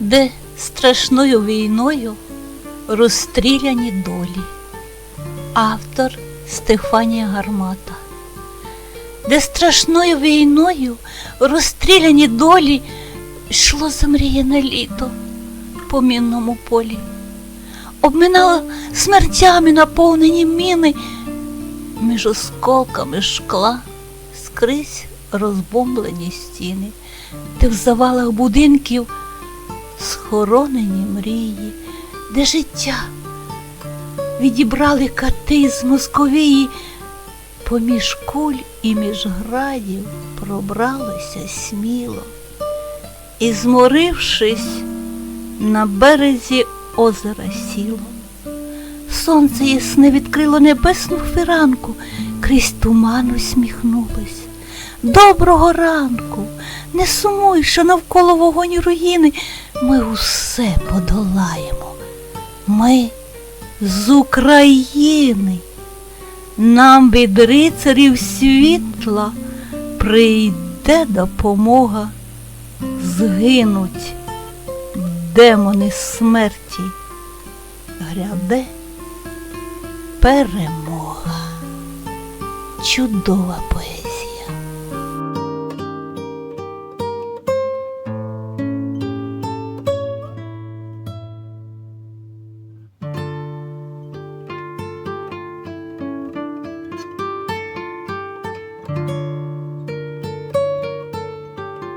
де страшною війною розстріляні долі. Автор Стефанія Гармата. Де страшною війною розстріляні долі йшло замріяне літо по мінному полі. Обминало смертями наповнені міни між осколками шкла скрізь розбомблені стіни, де в завалах будинків схоронені мрії, де життя відібрали кати з Московії, поміж куль і між градів пробралися сміло, і, зморившись, на березі озера сіло. Сонце ясне відкрило небесну фіранку, крізь туман усміхнулось. Доброго ранку, не сумуй, що навколо вогонь руїни. Ми усе подолаємо. Ми з України. Нам від рицарів світла прийде допомога. Згинуть демони смерті. Гряде перемога. Чудова поезія.